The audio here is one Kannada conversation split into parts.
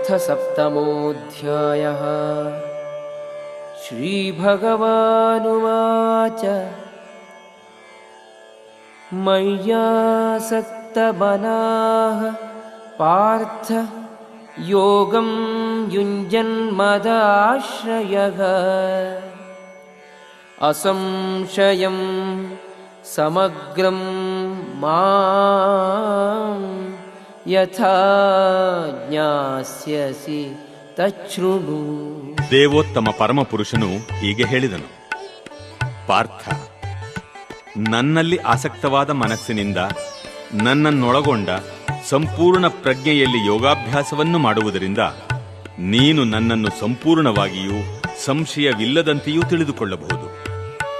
अथ सप्तमोऽध्यायः। श्रीभगवानुवाच। मय्यासक्तमनाः पार्थ योगं युञ्जन्मदाश्रयः असंशयं समग्रं मां ಯಥಾ ಜ್ಞಾಸ್ಯಸಿ ತಚ್ಛೃಣು ದೇವೋತ್ತಮ ಪರಮಪುರುಷನು ಹೀಗೆ ಹೇಳಿದನು. ಪಾರ್ಥ ನನ್ನಲ್ಲಿ ಆಸಕ್ತವಾದ ಮನಸ್ಸಿನಿಂದ ನನ್ನನ್ನೊಳಗೊಂಡ ಸಂಪೂರ್ಣ ಪ್ರಜ್ಞೆಯಲ್ಲಿ ಯೋಗಾಭ್ಯಾಸವನ್ನು ಮಾಡುವುದರಿಂದ ನೀನು ನನ್ನನ್ನು ಸಂಪೂರ್ಣವಾಗಿಯೂ ಸಂಶಯವಿಲ್ಲದಂತೆಯೂ ತಿಳಿದುಕೊಳ್ಳಬಹುದು.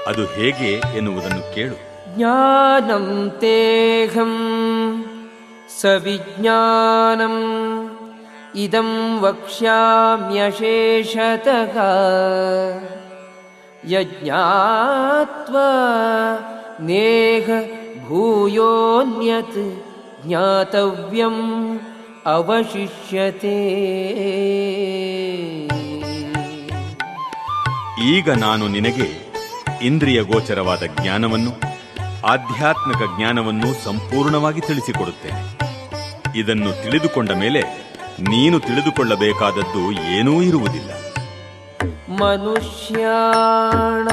ಅದು ಹೇಗೆ ಎನ್ನುವುದನ್ನು ಕೇಳು. ಜ್ಞಾನಂ ತೇಹಂ सविज्ञानम् इदं वक्ष्याम्यशेषतः यज्ञात्वा नेह भूयोऽन्यत् ज्ञातव्यम् अवशिष्यते ಈಗ ನಾನು ನಿನಗೆ ಇಂದ್ರಿಯ ಗೋಚರವಾದ ಜ್ಞಾನವನ್ನು ಆಧ್ಯಾತ್ಮಿಕ ಜ್ಞಾನವನ್ನು ಸಂಪೂರ್ಣವಾಗಿ ತಿಳಿಸಿಕೊಡುತ್ತೇನೆ. ಇದನ್ನು ತಿಳಿದುಕೊಂಡ ಮೇಲೆ ನೀನು ತಿಳಿದುಕೊಳ್ಳಬೇಕಾದದ್ದು ಏನೂ ಇರುವುದಿಲ್ಲ. ಮನುಷ್ಯಾಣ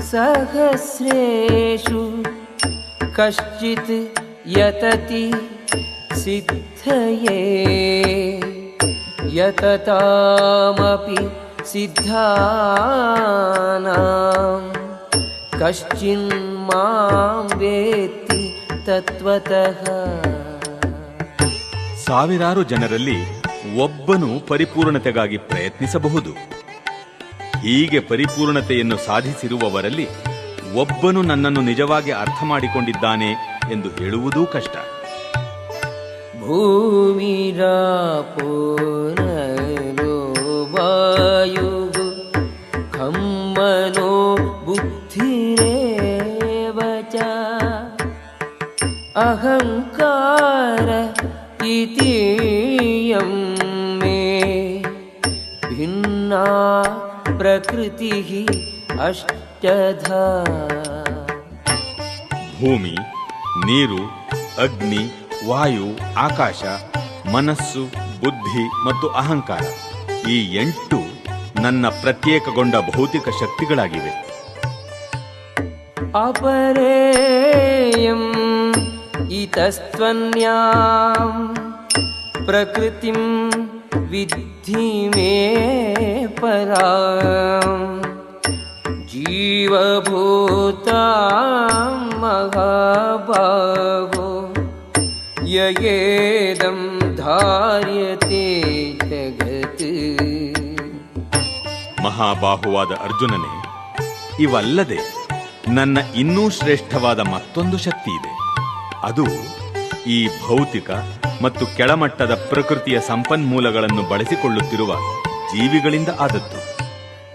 ಸಹಸ್ರೇಷು ಕಶ್ಚಿತ್ ಯತತಿ ಸಿದ್ಧಯೇ. ಯತತಾಮಪಿ ಸಿದ್ಧಾನಾಂ ಕಶ್ಚಿನ್ ಮಾಂ ವೇತಿ ತತ್ವತಃ. ಸಾವಿರಾರು ಜನರಲ್ಲಿ ಒಬ್ಬನು ಪರಿಪೂರ್ಣತೆಗಾಗಿ ಪ್ರಯತ್ನಿಸಬಹುದು. ಹೀಗೆ ಪರಿಪೂರ್ಣತೆಯನ್ನು ಸಾಧಿಸಿರುವವರಲ್ಲಿ ಒಬ್ಬನು ನನ್ನನ್ನು ನಿಜವಾಗಿ ಅರ್ಥ ಮಾಡಿಕೊಂಡಿದ್ದಾನೆ ಎಂದು ಹೇಳುವುದೂ ಕಷ್ಟ. ಭೂಮಿರಾಪೋ ಪ್ರಕೃತಿ ಅಷ್ಟಧಾ. ಭೂಮಿ ನೀರು ಅಗ್ನಿ ವಾಯು ಆಕಾಶ ಮನಸ್ಸು ಬುದ್ಧಿ ಮತ್ತು ಅಹಂಕಾರ ಈ ಎಂಟು ನನ್ನ ಪ್ರತ್ಯೇಕಗೊಂಡ ಭೌತಿಕ ಶಕ್ತಿಗಳಾಗಿವೆ. ಅಪರೇಯಂ ಇತಸ್ತ್ವನ್ಯಾಂ ಪ್ರಕೃತಿಂ विद्धि मे परां जीवभूतां महाभागो ययेदं धार्यते जगत् ಮಹಾಬಾಹುವಾದ ಅರ್ಜುನನೇ ಇವಲ್ಲದೆ ನನ್ನ ಇನ್ನೂ ಶ್ರೇಷ್ಠವಾದ ಮತ್ತೊಂದು ಶಕ್ತಿ ಇದೆ ಅದು ಈ ಭೌತಿಕ ಮತ್ತು ಕೆಳಮಟ್ಟದ ಪ್ರಕೃತಿಯ ಸಂಪನ್ಮೂಲಗಳನ್ನು ಬಳಸಿಕೊಳ್ಳುತ್ತಿರುವ ಜೀವಿಗಳಿಂದ ಆದದ್ದು.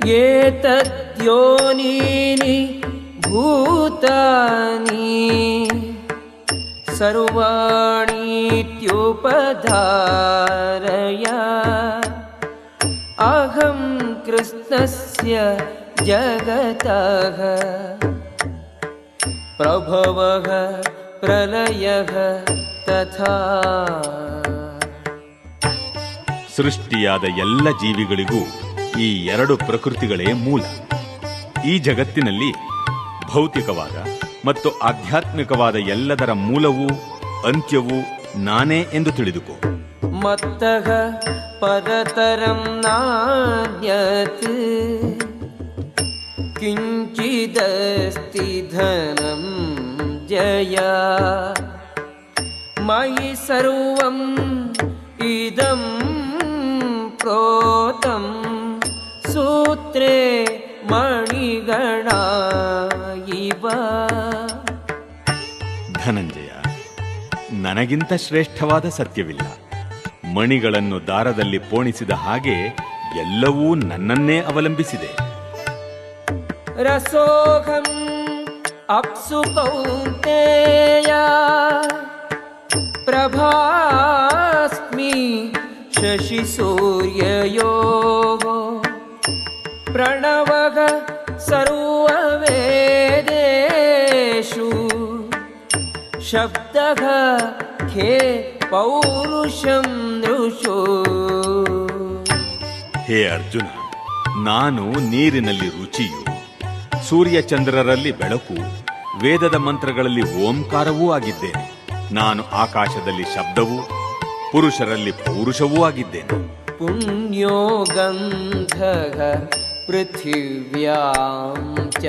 ಏತದ್ಯೋನೀನಿ ಭೂತಾನಿ ಸರ್ವಾಣೀತ್ಯೋಪಧಾರಯ. ಅಹಂ ಕೃಷ್ಣಸ್ಯ ಜಗತಃ. ಪ್ರಭವಃ ಪ್ರಲಯಃ ತಥಾ ಸೃಷ್ಟಿಯಾದ ಎಲ್ಲ ಜೀವಿಗಳಿಗೂ ಈ ಎರಡು ಪ್ರಕೃತಿಗಳೇ ಮೂಲ. ಈ ಜಗತ್ತಿನಲ್ಲಿ ಭೌತಿಕವಾದ ಮತ್ತು ಆಧ್ಯಾತ್ಮಿಕವಾದ ಎಲ್ಲದರ ಮೂಲವೂ ಅಂತ್ಯವೂ ನಾನೇ ಎಂದು ತಿಳಿದುಕೋ. ಮತ್ತ ಪರತರಂ ನಾಣ್ಯತ್ ಕಿಂಚಿದಸ್ತಿ ಧನಂ ಜಯ. मयि सर्वम् इदं प्रोतं सूत्रे मणिगणा इव ಧನಂಜಯ ನನಗಿಂತ ಶ್ರೇಷ್ಠವಾದ ಸತ್ಯವಿಲ್ಲ ಮಣಿಗಳನ್ನು ದಾರದಲ್ಲಿ ಪೋಣಿಸಿದ ಹಾಗೆ ಎಲ್ಲವೂ ನನ್ನನ್ನೇ ಅವಲಂಬಿಸಿದೆ रसोऽहम् अप्सु कौन्तेय प्रभास्मि शशिसूर्ययोः प्रणवः सर्ववेदेषु शब्दः खे पौरुषं नृषु ಹೇ ಅರ್ಜುನ ನಾನು ನೀರಿನಲ್ಲಿ ರುಚಿಯು ಸೂರ್ಯಚಂದ್ರರಲ್ಲಿ ಬೆಳಕು ವೇದದ ಮಂತ್ರಗಳಲ್ಲಿ ಓಂಕಾರವೂ ಆಗಿದ್ದೇನೆ ನಾನು ಆಕಾಶದಲ್ಲಿ ಶಬ್ದವೂ, ಪುರುಷರಲ್ಲಿ ಪೌರುಷವೂ ಆಗಿದ್ದೇನೆ. ಪುಣ್ಯೋ ಗಂಧ ಪೃಥಿವ್ಯಾಂ ಚ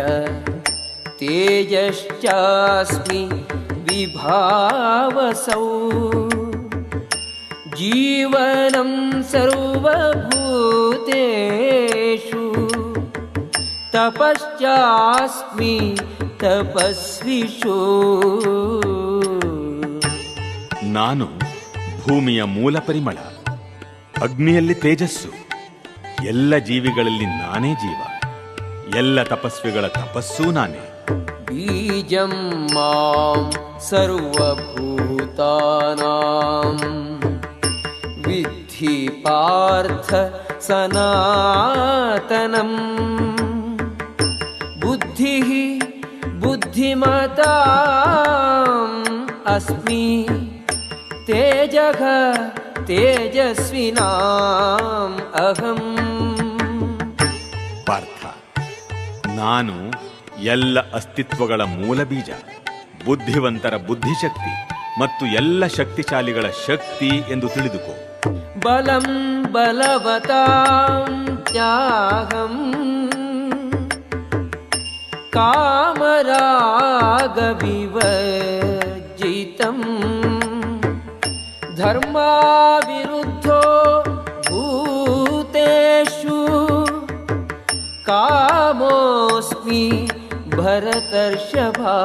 ತೇಜಶ್ಚಾಸ್ಮಿ ವಿಭಾವಸೌ. ಜೀವನಂ ಸರ್ವಭೂತೇಷು ತಪಶ್ಚಾಸ್ಮಿ ತಪಸ್ವಿಷು. ನಾನು ಭೂಮಿಯ ಮೂಲ ಪರಿಮಳ ಅಗ್ನಿಯಲ್ಲಿ ತೇಜಸ್ಸು ಎಲ್ಲ ಜೀವಿಗಳಲ್ಲಿ ನಾನೇ ಜೀವ ಎಲ್ಲ ತಪಸ್ವಿಗಳ ತಪಸ್ಸೂ ನಾನೇ बीजं मां सर्वभूतानां विद्धि पार्थ सनातनम् बुद्धिः बुद्धिमताम् अस्मि तेजः ತೇಜಸ್ವಿನಾಂ ಅಹಂ. ಪಾರ್ಥ ನಾನು ಎಲ್ಲ ಅಸ್ತಿತ್ವಗಳ ಮೂಲ ಬೀಜ ಬುದ್ಧಿವಂತರ ಬುದ್ಧಿಶಕ್ತಿ ಮತ್ತು ಎಲ್ಲ ಶಕ್ತಿಶಾಲಿಗಳ ಶಕ್ತಿ ಎಂದು ತಿಳಿದುಕೋ. ಬಲಂ ಬಲವತಾಂ ತ್ಯಾಗಂ. ಕಾಮರಾಗವಿವರ್ धर्माविरुद्धो भूतेषु कामोऽस्मि भरतर्षभा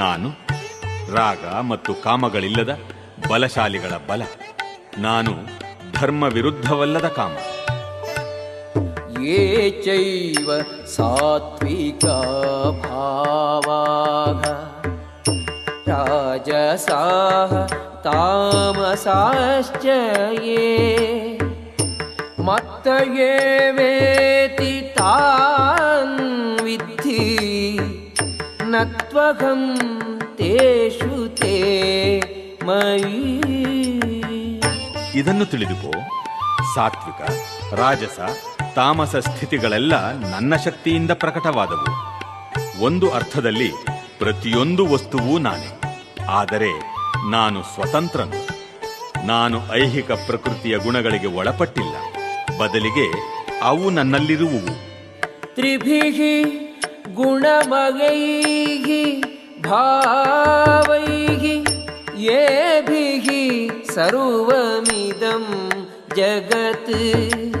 ನಾನು ರಾಗ ಮತ್ತು ಕಾಮಗಳಿಲ್ಲದ ಬಲಶಾಲಿಗಳ ಬಲ ನಾನು ಧರ್ಮ ವಿರುದ್ಧವಲ್ಲದ ಕಾಮ ये चैव सात्विका भावाः राजसाः तामसाश्च ये मत्त ये वेति तान् विद्धि न त्वहं तेषु ते मयि ಇದನ್ನು ತಿಳಿದುಕೋ ಸಾತ್ವಿಕ ರಾಜಸ ತಾಮಸ ಸ್ಥಿತಿಗಳೆಲ್ಲ ನನ್ನ ಶಕ್ತಿಯಿಂದ ಪ್ರಕಟವಾದವು ಒಂದು ಅರ್ಥದಲ್ಲಿ ಪ್ರತಿಯೊಂದು ವಸ್ತುವೂ ನಾನೇ ಆದರೆ ನಾನು ಸ್ವತಂತ್ರನು. ನಾನು ಐಹಿಕ ಪ್ರಕೃತಿಯ ಗುಣಗಳಿಗೆ ಒಳಪಟ್ಟಿಲ್ಲ. ಬದಲಿಗೆ ಅವು ನನ್ನಲ್ಲಿರುವುವು. ತ್ರಿಭಿಹಿ ಗುಣಮಗೈಹಿ ಭಾವೈಹಿ ಏಭಿಹಿ ಸರ್ವಮಿದಂ ಜಗತ್.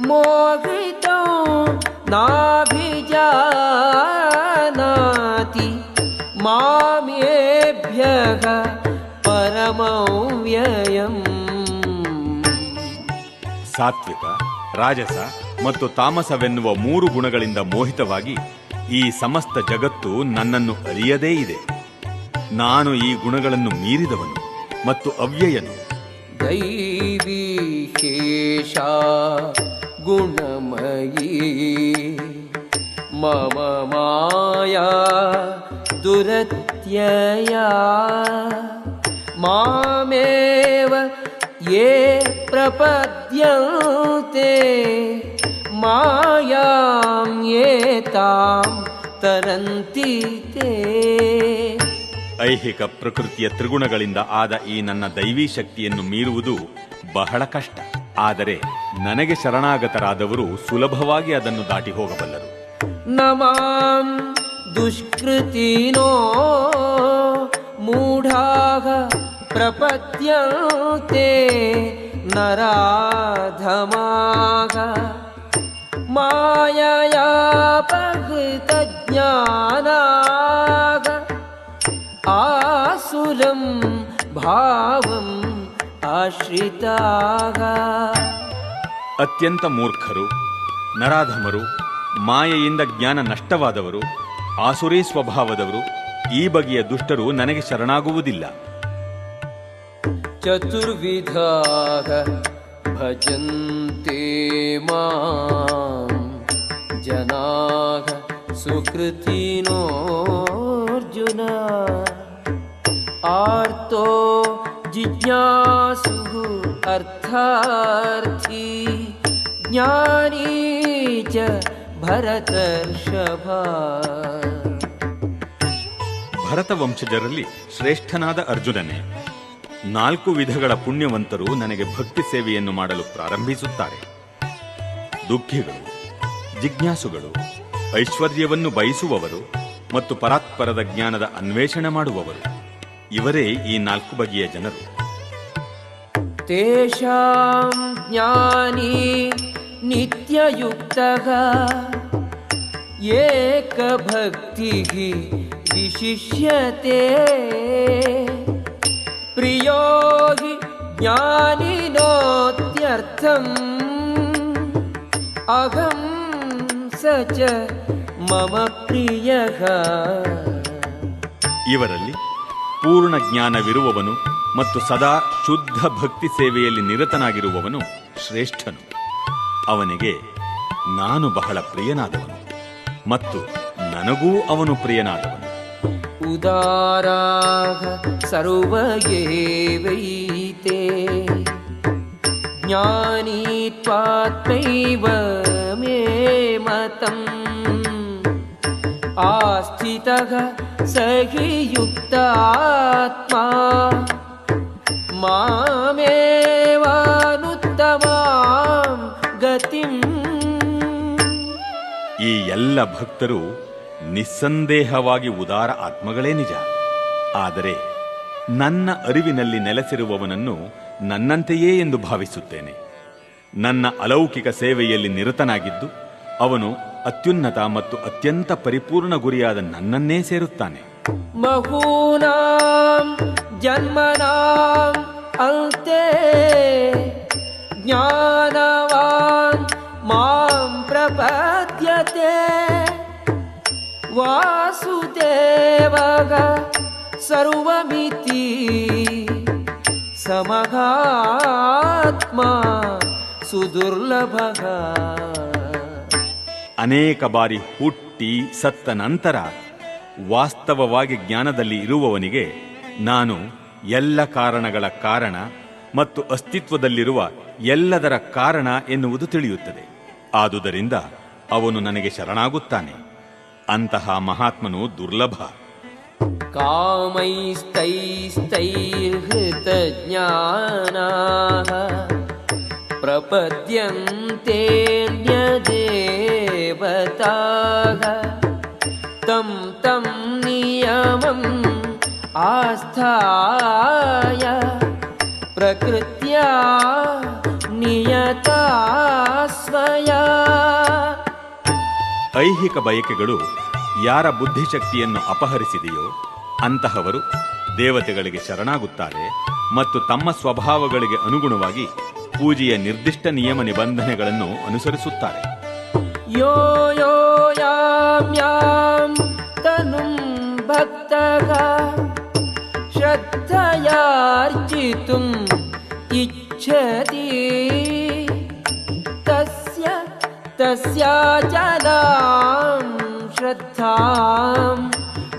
ಮೋಹಿತ ನಾಭಿಜಾ ಸಾತ್ವಿಕ, ರಾಜಸ ಮತ್ತು ತಾಮಸವೆನ್ನುವ ಮೂರು ಗುಣಗಳಿಂದ ಮೋಹಿತವಾಗಿ ಈ ಸಮಸ್ತ ಜಗತ್ತು ನನ್ನನ್ನು ಅರಿಯದೇ ಇದೆ. ನಾನು ಈ ಗುಣಗಳನ್ನು ಮೀರಿದವನು ಮತ್ತು ಅವ್ಯಯನು. ದೈವಿಶೇಷ ಗುಣಮಯಿ, ಮಮ ಮಾಯಾ ದುರತ್ಯಯ, ಮಾಮೇವ ಯೇ ಪ್ರಪದ प्रपद्यन्ते मायां ये तां तरन्ति ते ಐಹಿಕ ಪ್ರಕೃತಿಯ ತ್ರಿಗುಣಗಳಿಂದ ಆದ ಈ ನನ್ನ ದೈವೀ ಶಕ್ತಿಯನ್ನು ಮೀರುವುದು ಬಹಳ ಕಷ್ಟ ಆದರೆ ನನಗೆ ಶರಣಾಗತರಾದವರು ಸುಲಭವಾಗಿ ಅದನ್ನು ದಾಟಿ ಹೋಗಬಲ್ಲರು न मां दुष्कृतिनो मूढाः प्रपद्यन्ते नराधमाः माययापहृतज्ञानाः आसुरं भावम् आश्रिताः ಅತ್ಯಂತ ಮೂರ್ಖರು ನರಾಧಮರು ಮಾಯೆಯಿಂದ ಜ್ಞಾನ ನಷ್ಟವಾದವರು ಆಸುರಿ ಸ್ವಭಾವದವರು ಈ ಬಗೆಯ ದುಷ್ಟರು ನನಗೆ ಶರಣಾಗುವುದಿಲ್ಲ चतुर्विधाः भजन्ते मां जनाः सुकृतिनोऽर्जुन आर्तो जिज्ञासुः अर्थार्थी ज्ञानी च भरतर्षभा ಭರತ ವಂಶಜರಲ್ಲಿ ಶ್ರೇಷ್ಠನಾದ ಅರ್ಜುನನೇ ನಾಲ್ಕು ವಿಧಗಳ ಪುಣ್ಯವಂತರು ನನಗೆ ಭಕ್ತಿ ಸೇವೆಯನ್ನು ಮಾಡಲು ಪ್ರಾರಂಭಿಸುತ್ತಾರೆ. ದುಃಖಿಗಳು, ಜಿಜ್ಞಾಸುಗಳು, ಐಶ್ವರ್ಯವನ್ನು ಬಯಸುವವರು ಮತ್ತು ಪರಾತ್ಪರದ ಜ್ಞಾನದ ಅನ್ವೇಷಣೆ ಮಾಡುವವರು. ಇವರೇ ಈ ನಾಲ್ಕು ಬಗೆಯ ಜನರು. ತೇಷಾಂ ಜ್ಞಾನಿ ನಿತ್ಯಯುಕ್ತ ಏಕಭಕ್ತಿ ವಿಶಿಷ್ಯತೆ. प्रियो हि ज्ञानिनोत्यर्थम् अहं स च मम प्रियः ಇವರಲ್ಲಿ ಪೂರ್ಣ ಜ್ಞಾನವಿರುವವನು ಮತ್ತು ಸದಾ ಶುದ್ಧ ಭಕ್ತಿ ಸೇವೆಯಲ್ಲಿ ನಿರತನಾಗಿರುವವನು ಶ್ರೇಷ್ಠನು ಅವನಿಗೆ ನಾನು ಬಹಳ ಪ್ರಿಯನಾದವನು ಮತ್ತು ನನಗೂ ಅವನು ಪ್ರಿಯನಾದವನು उदाराः सर्व एवैते ज्ञानी त्वात्मैव मे मतम् आस्थितः स हि युक्तात्मा मामेवानुत्तमां गतिम् ಈ ಎಲ್ಲ ಭಕ್ತರು ನಿಸ್ಸಂದೇಹವಾಗಿ ಉದಾರ ಆತ್ಮಗಳೇ ನಿಜ. ಆದರೆ ನನ್ನ ಅರಿವಿನಲ್ಲಿ ನೆಲೆಸಿರುವವನನ್ನು ನನ್ನಂತೆಯೇ ಎಂದು ಭಾವಿಸುತ್ತೇನೆ. ನನ್ನ ಅಲೌಕಿಕ ಸೇವೆಯಲ್ಲಿ ನಿರತನಾಗಿದ್ದು, ಅವನು ಅತ್ಯುನ್ನತ ಮತ್ತು ಅತ್ಯಂತ ಪರಿಪೂರ್ಣ ಗುರಿಯಾದ ನನ್ನನ್ನೇ ಸೇರುತ್ತಾನೆ. ಜ್ಞಾನ ವಾಸುದೇವಗ ಸರ್ವಮಿತಿ ಸಮಗಾತ್ಮ ಸುದುರ್ಲಭಗ. ಅನೇಕ ಬಾರಿ ಹುಟ್ಟಿ ಸತ್ತ ನಂತರ ವಾಸ್ತವವಾಗಿ ಜ್ಞಾನದಲ್ಲಿ ಇರುವವನಿಗೆ ನಾನು ಎಲ್ಲ ಕಾರಣಗಳ ಕಾರಣ ಮತ್ತು ಅಸ್ತಿತ್ವದಲ್ಲಿರುವ ಎಲ್ಲದರ ಕಾರಣ ಎನ್ನುವುದು ತಿಳಿಯುತ್ತದೆ. ಆದುದರಿಂದ ಅವನು ನನಗೆ ಶರಣಾಗುತ್ತಾನೆ. ಅಂತಹ ಮಹಾತ್ಮನು ದುರ್ಲಭ कामैस्तैस्तैर्हृतज्ञानाः प्रपद्यन्तेऽन्यदेवताः तं तं नियमम् आस्थाय प्रकृत्या नियता स्वया ಐಹಿಕ ಬಯಕೆಗಳು ಯಾರ ಬುದ್ಧಿಶಕ್ತಿಯನ್ನು ಅಪಹರಿಸಿದೆಯೋ ಅಂತಹವರು ದೇವತೆಗಳಿಗೆ ಶರಣಾಗುತ್ತಾರೆ ಮತ್ತು ತಮ್ಮ ಸ್ವಭಾವಗಳಿಗೆ ಅನುಗುಣವಾಗಿ ಪೂಜೆಯ ನಿರ್ದಿಷ್ಟ ನಿಯಮ ನಿಬಂಧನೆಗಳನ್ನು ಅನುಸರಿಸುತ್ತಾರೆ. ಯೋ ಯೋ ಯಾಂ ಯಾಂ ತನುಂ ಭಕ್ತಗ ಶ್ರದ್ಧಯಾರ್ಜಿತುಂ ಇಚ್ಛತಿ तस्याचलां श्रद्धां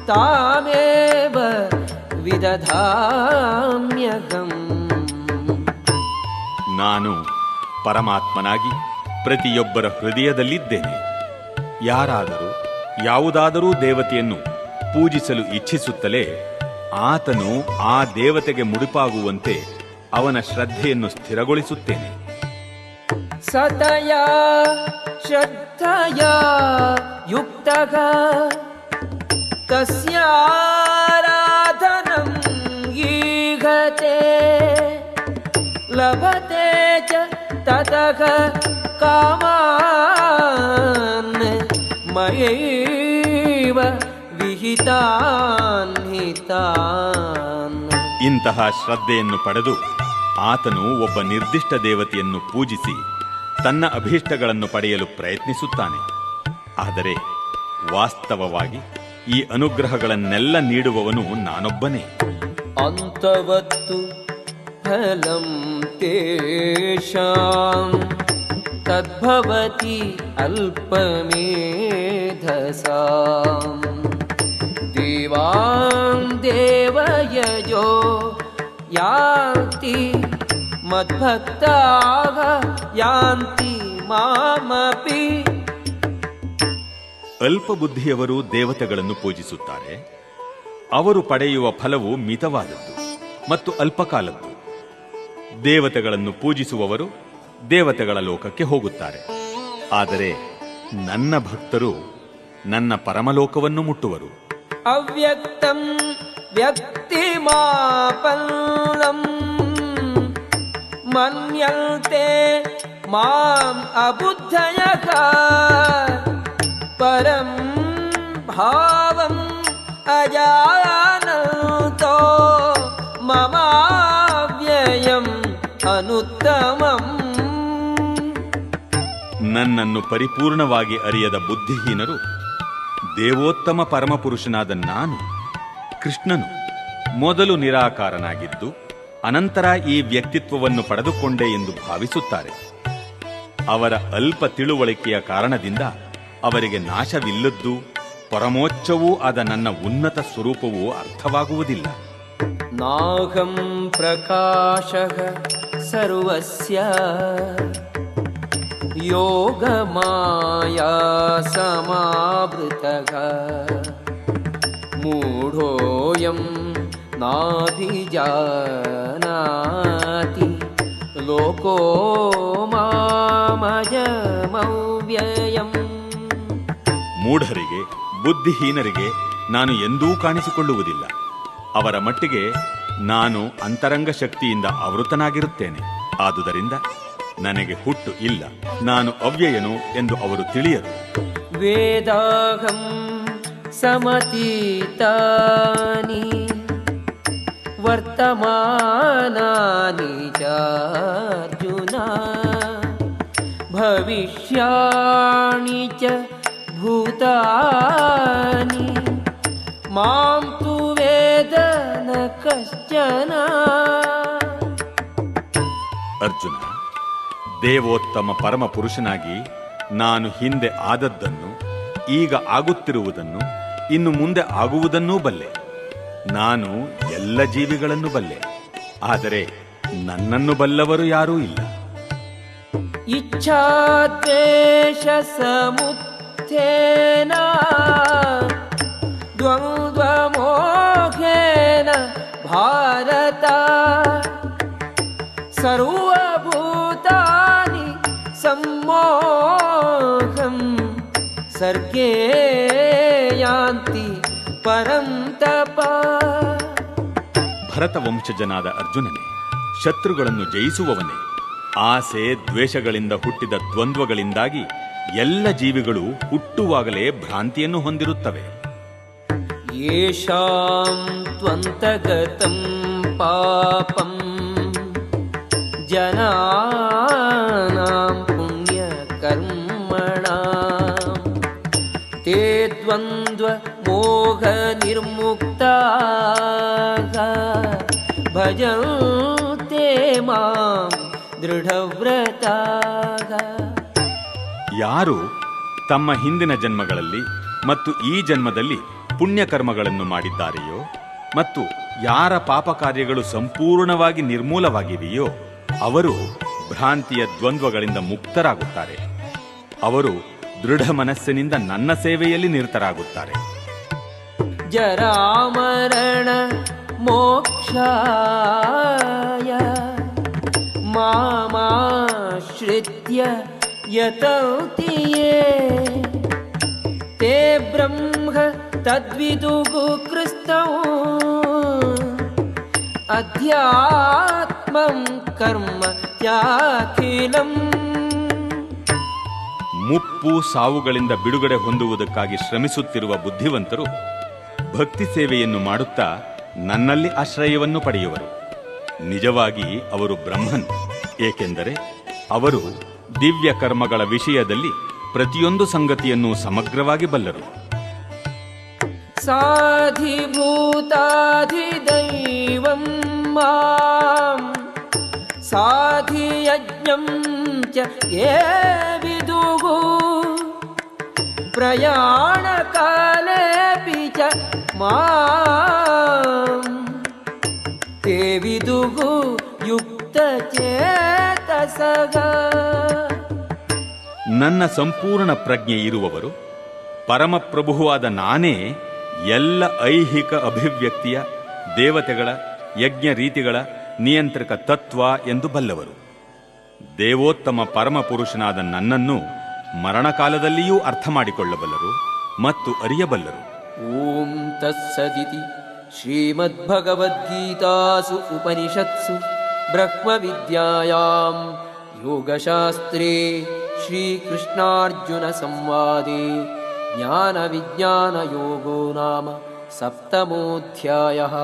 तामेव विदधाम्यहम् ನಾನು ಪರಮಾತ್ಮನಾಗಿ ಪ್ರತಿಯೊಬ್ಬರ ಹೃದಯದಲ್ಲಿದ್ದೇನೆ ಯಾರಾದರೂ ಯಾವುದಾದರೂ ದೇವತೆಯನ್ನು ಪೂಜಿಸಲು ಇಚ್ಛಿಸುತ್ತಲೇ ಆತನು ಆ ದೇವತೆಗೆ ಮುಡಿಪಾಗುವಂತೆ ಅವನ ಶ್ರದ್ಧೆಯನ್ನು ಸ್ಥಿರಗೊಳಿಸುತ್ತೇನೆ सतया श्रद्धया युक्तः तस्याराधनं ईहते लभते च ततः कामान् मयैव विहितान् हितान् ಇಂತಹ ಶ್ರದ್ಧೆಯನ್ನು ಪಡೆದು ಆತನು ಒಬ್ಬ ನಿರ್ದಿಷ್ಟ ದೇವತೆಯನ್ನು ಪೂಜಿಸಿ ತನ್ನ ಅಭೀಷ್ಟಗಳನ್ನು ಪಡೆಯಲು ಪ್ರಯತ್ನಿಸುತ್ತಾನೆ. ಆದರೆ ವಾಸ್ತವವಾಗಿ ಈ ಅನುಗ್ರಹಗಳನ್ನೆಲ್ಲ ನೀಡುವವನು ನಾನೊಬ್ಬನೇ. ಅಂತವತ್ತು ಫಲಂ ತೇಷಾಂ ತದ್ಭವತಿ ಅಲ್ಪಮೇಧಸಾಂ. ದೇವಾಂ ದೇವಯಜೋ ಯಾತಿ मद्भक्ताः यान्ति मामपि ಅಲ್ಪ ಬುದ್ಧಿಯವರು ದೇವತೆಗಳನ್ನು ಪೂಜಿಸುತ್ತಾರೆ ಅವರು ಪಡೆಯುವ ಫಲವು ಮಿತವಾದದ್ದು ಮತ್ತು ಅಲ್ಪಕಾಲದ್ದು ದೇವತೆಗಳನ್ನು ಪೂಜಿಸುವವರು ದೇವತೆಗಳ ಲೋಕಕ್ಕೆ ಹೋಗುತ್ತಾರೆ ಆದರೆ ನನ್ನ ಭಕ್ತರು ನನ್ನ ಪರಮಲೋಕವನ್ನು ಮುಟ್ಟುವರು अव्यक्तं व्यक्तिमापल्लम् ಮನ್ಯಂತೆ ಮಾಂ ಅಬುದ್ಧಯಕ ಪರಂ ಭಾವಂ ಅಜಾನಂತೋ ಮಮಾವ್ಯಯಂ ಅನುತ್ತಮಂ. ನನ್ನನ್ನು ಪರಿಪೂರ್ಣವಾಗಿ ಅರಿಯದ ಬುದ್ಧಿಹೀನರು ದೇವೋತ್ತಮ ಪರಮಪುರುಷನಾದ ನಾನು ಕೃಷ್ಣನು ಮೊದಲು ನಿರಾಕಾರನಾಗಿದ್ದು ಅನಂತರ ಈ ವ್ಯಕ್ತಿತ್ವವನ್ನು ಪಡೆದುಕೊಂಡೆ ಎಂದು ಭಾವಿಸುತ್ತಾರೆ. ಅವರ ಅಲ್ಪ ತಿಳುವಳಿಕೆಯ ಕಾರಣದಿಂದ ಅವರಿಗೆ ನಾಶವಿಲ್ಲದ್ದು, ಪರಮೋಚ್ಚವೂ ಆದ ನನ್ನ ಉನ್ನತ ಸ್ವರೂಪವೂ ಅರ್ಥವಾಗುವುದಿಲ್ಲ. ನಾಹಂ ಪ್ರಕಾಶ ಸರ್ವಸ್ಯ ಯೋಗ ಮಾಯಾ ಸಮಾವೃತ ಮೂಢೋಯಂ नाभिजानाति लोको मामजमव्ययम् ಮೂಢರಿಗೆ ಬುದ್ಧಿಹೀನರಿಗೆ ನಾನು ಎಂದೂ ಕಾಣಿಸಿಕೊಳ್ಳುವುದಿಲ್ಲ ಅವರ ಮಟ್ಟಿಗೆ ನಾನು ಅಂತರಂಗ ಶಕ್ತಿಯಿಂದ ಆವೃತನಾಗಿರುತ್ತೇನೆ ಆದುದರಿಂದ ನನಗೆ ಹುಟ್ಟು ಇಲ್ಲ ನಾನು ಅವ್ಯಯನು ಎಂದು ಅವರು ತಿಳಿಯರು वेदाहं समतीतानि वर्तमानानि चार्जुन भविष्याणि च भूतानि मां तु वेद न कश्चन ಅರ್ಜುನ ದೇವೋತ್ತಮ ಪರಮ ಪುರುಷನಾಗಿ ನಾನು ಹಿಂದೆ ಆದದ್ದನ್ನು ಈಗ ಆಗುತ್ತಿರುವುದನ್ನು ಇನ್ನು ಮುಂದೆ ಆಗುವುದನ್ನೂ ಬಲ್ಲೆ ನಾನು ಎಲ್ಲ ಜೀವಿಗಳನ್ನು ಬಲ್ಲೆ ಆದರೆ ನನ್ನನ್ನು ಬಲ್ಲವರು ಯಾರೂ ಇಲ್ಲ इच्छाद्वेषसमुत्थेन द्वन्द्वमोहेन भारत सर्वभूतानि सम्मोहम् सर्गे यान्ति परं तप ಭರತ ವಂಶಜನಾದ ಅರ್ಜುನನೇ, ಶತ್ರುಗಳನ್ನು ಜಯಿಸುವವನೇ, ಆಸೆ, ದ್ವೇಷಗಳಿಂದ ಹುಟ್ಟಿದ ದ್ವಂದ್ವಗಳಿಂದಾಗಿ ಎಲ್ಲ ಜೀವಿಗಳು ಹುಟ್ಟುವಾಗಲೇ ಭ್ರಾಂತಿಯನ್ನು ಹೊಂದಿರುತ್ತವೆ. ತ್ವಂತಗತಂ ಪಾಪಂ, ಜನಾನಾಂ ಪುಣ್ಯಕರ್ಮಣ, ತೇ ದ್ವಂದ್ವ ते द्वन्द्वमोहनिर्मुक्ताः भजन्ते मां दृढव्रताः ಯಾರು ತಮ್ಮ ಹಿಂದಿನ ಜನ್ಮಗಳಲ್ಲಿ ಮತ್ತು ಈ ಜನ್ಮದಲ್ಲಿ ಪುಣ್ಯಕರ್ಮಗಳನ್ನು ಮಾಡಿದ್ದಾರೆಯೋ ಮತ್ತು ಯಾರ ಪಾಪ ಕಾರ್ಯಗಳು ಸಂಪೂರ್ಣವಾಗಿ ನಿರ್ಮೂಲವಾಗಿವೆಯೋ ಅವರು ಭ್ರಾಂತಿಯ ದ್ವಂದ್ವಗಳಿಂದ ಮುಕ್ತರಾಗುತ್ತಾರೆ ಅವರು ದೃಢ ಮನಸ್ಸಿನಿಂದ ನನ್ನ ಸೇವೆಯಲ್ಲಿ ನಿರತರಾಗುತ್ತಾರೆ जरामरण मोक्षाय मामाश्रित्य यतन्ति ये ते ब्रह्म तद्विदुः कृष्णौ अध्यात्मं कर्म चाखिलम् ಮುಪ್ಪು ಸಾವುಗಳಿಂದ ಬಿಡುಗಡೆ ಹೊಂದುವುದಕ್ಕಾಗಿ ಶ್ರಮಿಸುತ್ತಿರುವ ಬುದ್ಧಿವಂತರು ಭಕ್ತಿ ಸೇವೆಯನ್ನು ಮಾಡುತ್ತಾ ನನ್ನಲ್ಲಿ ಆಶ್ರಯವನ್ನು ಪಡೆಯುವರು. ನಿಜವಾಗಿ ಅವರು ಬ್ರಹ್ಮನ್, ಏಕೆಂದರೆ ಅವರು ದಿವ್ಯ ಕರ್ಮಗಳ ವಿಷಯದಲ್ಲಿ ಪ್ರತಿಯೊಂದು ಸಂಗತಿಯನ್ನು ಸಮಗ್ರವಾಗಿ ಬಲ್ಲರು. ಸಾಧಿಭೂತಾಧಿದೈವಂ ಮಾಂ, ಸಾಧಿಯಜ್ಞಂ ಚ ಯೇ ಚ ಮಾಂ. ಯುಕ್ತ ಚೇತಸಗ. ನನ್ನ ಸಂಪೂರ್ಣ ಪ್ರಜ್ಞೆ ಇರುವವರು, ಪರಮಪ್ರಭುವಾದ ನಾನೇ ಎಲ್ಲ ಐಹಿಕ ಅಭಿವ್ಯಕ್ತಿಯ ದೇವತೆಗಳ, ಯಜ್ಞ ರೀತಿಗಳ ನಿಯಂತ್ರಕ ತತ್ವ ಎಂದು ಬಲ್ಲವರು. ದೇವೋತ್ತಮ ಪರಮಪುರುಷನಾದ ನನ್ನನ್ನು ಮರಣಕಾಲದಲ್ಲಿಯೂ ಅರ್ಥ ಮಾಡಿಕೊಳ್ಳಬಲ್ಲರು ಮತ್ತು ಅರಿಯಬಲ್ಲರು. ॐ तत्सदिति श्रीमद्भगवद्गीतासु उपनिषत्सु ब्रह्मविद्यायां योगशास्त्रे श्रीकृष्णार्जुनसंवादे ज्ञानविज्ञानयोगो नाम सप्तमोऽध्यायः